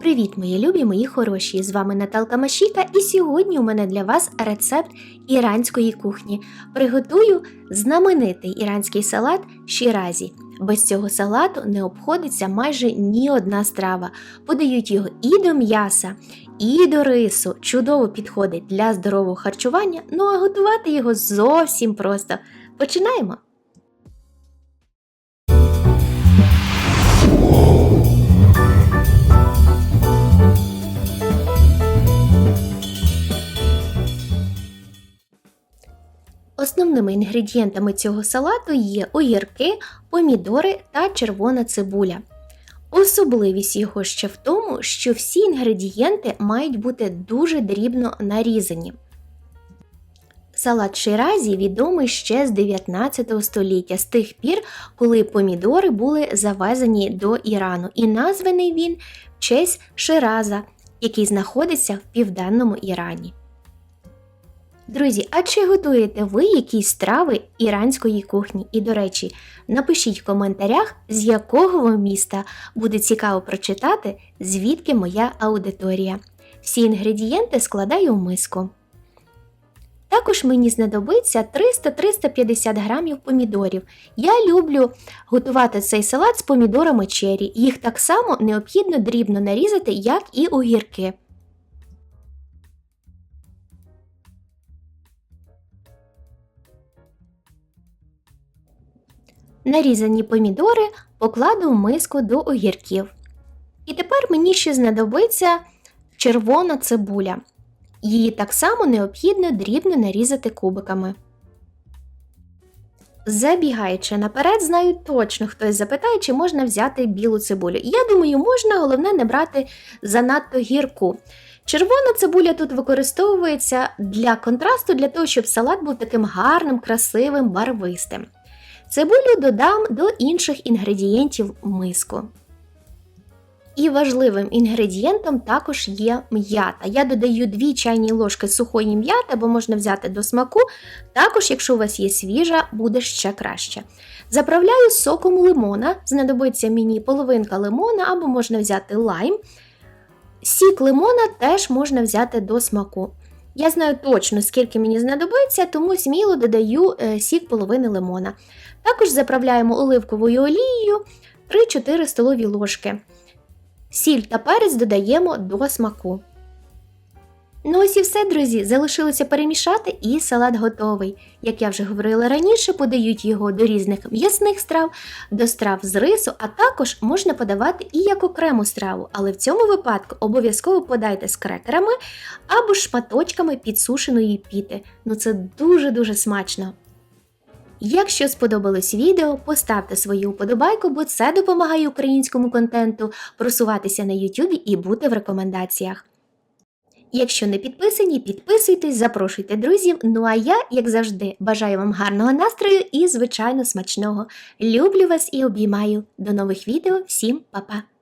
Привіт, мої любі, мої хороші! З вами Наталка Машіка, і сьогодні у мене для вас рецепт іранської кухні. Приготую знаменитий іранський салат шіразі. Без цього салату не обходиться майже ні одна страва. Подають його і до м'яса, і до рису. Чудово підходить для здорового харчування, ну а готувати його зовсім просто. Починаємо! Основними інгредієнтами цього салату є огірки, помідори та червона цибуля. Особливість його ще в тому, що всі інгредієнти мають бути дуже дрібно нарізані. Салат Ширазі відомий ще з 19 століття, з тих пір, коли помідори були завезені до Ірану, і названий він в честь Шираза, який знаходиться в південному Ірані. Друзі, а чи готуєте ви якісь страви іранської кухні? І, до речі, напишіть в коментарях, з якого вам міста буде цікаво прочитати, звідки моя аудиторія. Всі інгредієнти складаю в миску. Також мені знадобиться 300-350 грамів помідорів. Я люблю готувати цей салат з помідорами чері. Їх так само необхідно дрібно нарізати, як і огірки. Нарізані помідори покладу в миску до огірків. І тепер мені ще знадобиться червона цибуля. Її так само необхідно дрібно нарізати кубиками. Забігаючи наперед, знаю точно хтось запитає, чи можна взяти білу цибулю. Я думаю, можна, головне не брати занадто гірку. Червона цибуля тут використовується для контрасту, для того, щоб салат був таким гарним, красивим, барвистим. Цибулю додам до інших інгредієнтів в миску. І важливим інгредієнтом також є м'ята. Я додаю 2 чайні ложки сухої м'яти, або можна взяти до смаку. Також, якщо у вас є свіжа, буде ще краще. Заправляю соком лимона, знадобиться мені половинка лимона, або можна взяти лайм. Сік лимона теж можна взяти до смаку. Я знаю точно, скільки мені знадобиться, тому сміло додаю е, сік половини лимона. Також заправляємо оливковою олією 3-4 столові ложки. Сіль та перець додаємо до смаку. Ну ось і все, друзі, залишилося перемішати і салат готовий. Як я вже говорила раніше, подають його до різних м'ясних страв, до страв з рису, а також можна подавати і як окрему страву, але в цьому випадку обов'язково подайте з крекерами або шматочками підсушеної піти. Ну це дуже-дуже смачно. Якщо сподобалось відео, поставте свою вподобайку, бо це допомагає українському контенту просуватися на YouTube і бути в рекомендаціях. Якщо не підписані, підписуйтесь, запрошуйте друзів. Ну а я, як завжди, бажаю вам гарного настрою і, звичайно, смачного. Люблю вас і обіймаю. До нових відео, всім па-па!